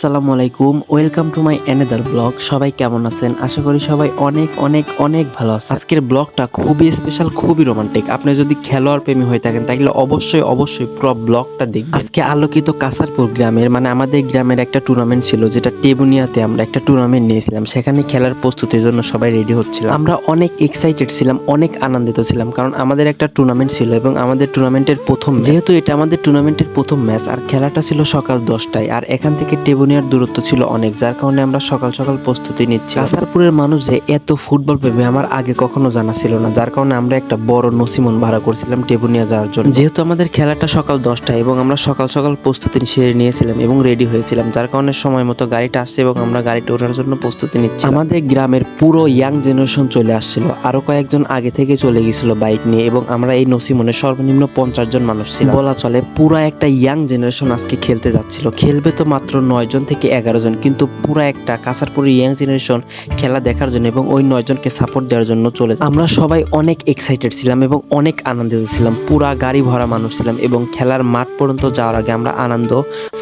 আসসালামু আলাইকুম, welcome to my another blog সবাই কেমন আছেন? আশা করি সবাই অনেক অনেক অনেক ভালো আছে আজকের ব্লগটা খুবই স্পেশাল খুবই রোমান্টিক আপনি যদি খেলোয়াড় প্রেমী হয়ে থাকেন, তাহলে অবশ্যই অবশ্যই পুরো ব্লগটা দেখবেন। আজকে আলোকিত কাসারপুর গ্রামের মানে আমাদের গ্রামের একটা টুর্নামেন্ট ছিল, যেটা টেবুনিয়াতে আমরা একটা টুর্নামেন্ট নিয়েছিলাম। সেখানে খেলার প্রস্তুতির জন্য সবাই রেডি হচ্ছিলাম। আমরা অনেক এক্সাইটেড ছিলাম, অনেক আনন্দিত ছিলাম, কারণ আমাদের একটা টুর্নামেন্ট ছিল এবং আমাদের টুর্নামেন্টের প্রথম যেহেতু এটা আমাদের টুর্নামেন্টের প্রথম ম্যাচ আর খেলাটা ছিল সকাল দশটায়, আর এখান থেকে টেবুনিয়ার দূরত্ব ছিল অনেক, যার কারণে আমরা সকাল সকাল প্রস্তুতি নিচ্ছি। কাসারপুরের মানুষ যে এত ফুটবল প্রেমী আমার আগে কখনো জানা ছিল না, যার কারণে আমরা একটা বড় নসিমন ভাড়া করছিলাম টেবুনিয়া যাওয়ার জন্য। যেহেতু আমাদের খেলাটা সকাল দশটায় এবং আমরা সকাল সকাল প্রস্তুতি সেরে নিয়েছিলাম এবং রেডি হয়েছিলাম, যার কারণে সময় মতো গাড়িটা আসছে এবং আমরা গাড়িটা ওঠার জন্য প্রস্তুতি নিচ্ছি। আমাদের গ্রামের পুরো ইয়াং জেনারেশন চলে আসছিল, আরও কয়েকজন আগে থেকে চলে গেছিল বাইক নিয়ে এবং আমরা এই নসিমনে সর্বনিম্ন পঞ্চাশ জন মানুষ ছিল বলা চলে পুরো একটা ইয়াং জেনারেশন আজকে খেলতে যাচ্ছিল, খেলবে তো মাত্র নয় জন থেকে এগারো জন, কিন্তু পুরো একটা কাসারপুরের ইয়াং জেনারেশন খেলা দেখার জন্য এবং ওই নয় জনকে সাপোর্ট দেওয়ার জন্য চলে আমরা সবাই অনেক এক্সাইটেড ছিলাম এবং অনেক আনন্দিত ছিলাম। পুরা গাড়ি ভরা মানুষ ছিলাম এবং খেলার মাঠ পর্যন্ত যাওয়ার আগে আমরা আনন্দ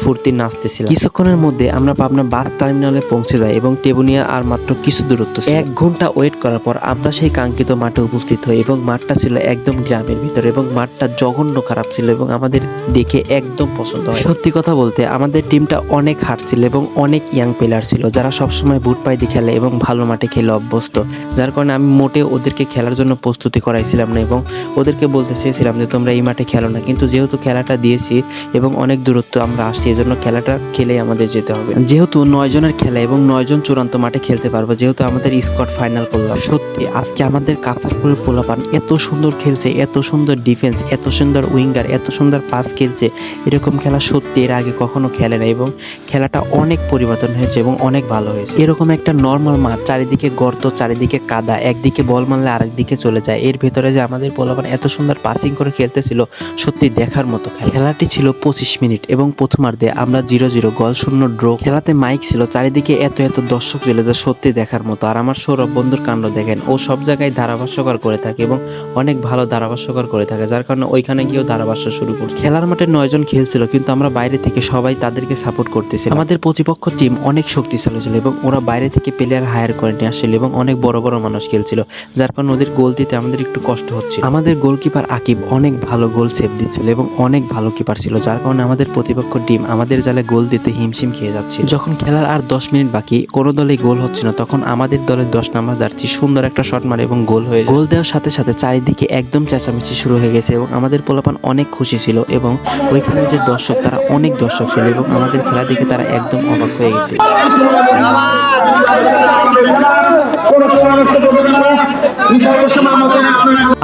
ফুর্তি নাচতেছিলাম। কিছুক্ষণের মধ্যে আমরা পাবনা বাস টার্মিনালে পৌঁছে যাই এবং টেবুনিয়া আর মাত্র কিছু দূরত্ব এক ঘণ্টা ওয়েট করার পর আমরা সেই কাঙ্ক্ষিত মাঠে উপস্থিত হই এবং মাঠটা ছিল একদম গ্রামের ভিতরে এবং মাঠটা জঘন্য খারাপ ছিল এবং আমাদের দেখে একদম পছন্দ হয়। সত্যি কথা বলতে আমাদের টিমটা অনেক হার্ড ছিল এবং অনেক ইয়াং প্লেয়ার ছিল, যারা সবসময় বুট পাই দিয়ে খেলে এবং ভালো মাঠে খেলে অভ্যস্ত। যার কারণে আমি মোটে ওদেরকে খেলার জন্য প্রস্তুতি করাইছিলাম না এবং ওদেরকে বলতে চেয়েছিলাম যে, তোমরা এই মাঠে খেলো না। কিন্তু যেহেতু খেলাটা দিয়েছি এবং অনেক দূরত্ব আমরা আসছি এই জন্য খেলাটা খেলেই আমাদের যেতে হবে। যেহেতু নয় জনের খেলা এবং নয় জন চূড়ান্ত মাঠে খেলতে পারব, যেহেতু আমাদের স্কোয়াড ফাইনাল করলাম। সত্যি, আজকে আমাদের কাসারপুরের পোলাপান এত সুন্দর খেলছে, এত সুন্দর ডিফেন্স এত সুন্দর উইঙ্গার এত সুন্দর পাস খেলছে। এরকম খেলা সত্যি এর আগে কখনো খেলে না এবং খেলাটা অনেক পরিবর্তন হয়েছে এবং অনেক ভালো হয়েছে। এরকম একটা নর্মাল মাঠ, চারিদিকে গর্ত, চারিদিকে কাদা, একদিকে বল মারলে আরেক দিকে চলে যায়। এর ভেতরে যে আমাদের পোলাপান এত সুন্দর পাসিং করে খেলতেছিল, সত্যি দেখার মতো খেলাটি ছিল পঁচিশ মিনিট এবং প্রথমার্ধে আমরা জিরো জিরো গোল শূন্য ড্র খেলাতে মাইক ছিল, চারিদিকে এত এত দর্শক ছিল যা সত্যি দেখার মতো। আর আমার সৌরভ বন্ধুর কাণ্ড দেখেন, ও সব জায়গায় ধারাভাষ্যকর করে থাকে এবং অনেক ভালো ধারাভাষ্যকর করে থাকে, যার কারণে ওইখানে গিয়েও ধারাভাষ্য শুরু করছে। খেলার মাঠে নয়জন খেলছিল, কিন্তু আমরা বাইরে থেকে সবাই তাদেরকে সাপোর্ট করতেছি আমাদের প্রতিপক্ষ টিম অনেক শক্তিশালী ছিল এবং ওরা বাইরে থেকে প্লেয়ার হায়ার করে নিয়ে আসছিল এবং অনেক বড় বড় মানুষ খেলছিল, যার কারণে ওদের গোল দিতে আমাদের একটু কষ্ট হচ্ছে আমাদের গোলকিপার আকিব অনেক ভালো গোল সেভ দিচ্ছিল এবং অনেক ভালো কিপার ছিল, যার কারণে আমাদের প্রতিপক্ষ টিম আমাদের জালে গোল দিতে হিমশিম খেয়ে যাচ্ছে যখন খেলার আর দশ মিনিট বাকি, কোনো দলে গোল হচ্ছে না, তখন আমাদের দলের দশ নাম্বার যাচ্ছি সুন্দর একটা শট মারে এবং গোল হয়ে গোল দেওয়ার সাথে সাথে চারিদিকে একদম চেঁচামেচি শুরু হয়ে গেছে এবং আমাদের পোলাপান অনেক খুশি ছিল এবং ওইখানে যে দর্শক, তারা অনেক দর্শক ছিল এবং আমাদের খেলা দেখে তারা একদম অবাক হয়ে গেছে।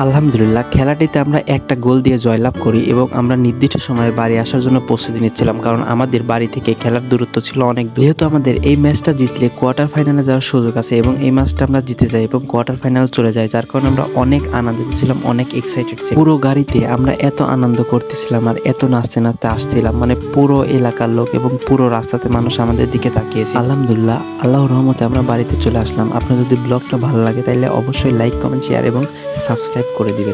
আলহামদুলিল্লাহ, খেলাটিতে আমরা একটা গোল দিয়ে জয়লাভ করি এবং আমরা নির্দিষ্ট সময়ে বাড়ি আসার জন্য প্রস্তুতি নিচ্ছিলাম, কারণ আমাদের বাড়ি থেকে খেলার দূরত্ব ছিল অনেক যেহেতু আমাদের এই ম্যাচটা জিতলে কোয়ার্টার ফাইনালে যাওয়ার সুযোগ আছে এবং এই ম্যাচটা আমরা জিতে যাই এবং কোয়ার্টার ফাইনাল চলে যাই, যার কারণে আমরা অনেক আনন্দিত ছিলাম, অনেক এক্সাইটেড ছিলাম। পুরো গাড়িতে আমরা এত আনন্দ করতেছিলাম আর এত নাচতে নাচতে আসছিলাম মানে পুরো এলাকার লোক এবং পুরো রাস্তাতে মানুষ আমাদের দিকে তাকিয়েছে আলহামদুলিল্লাহ আল্লাহ রহমতে আমরা বাড়িতে চলে আসলাম। আপনার যদি ব্লগটা ভালো লাগে তাহলে অবশ্যই লাইক কমেন্ট শেয়ার এবং সাবস্ক্রাইব করে দিবেন।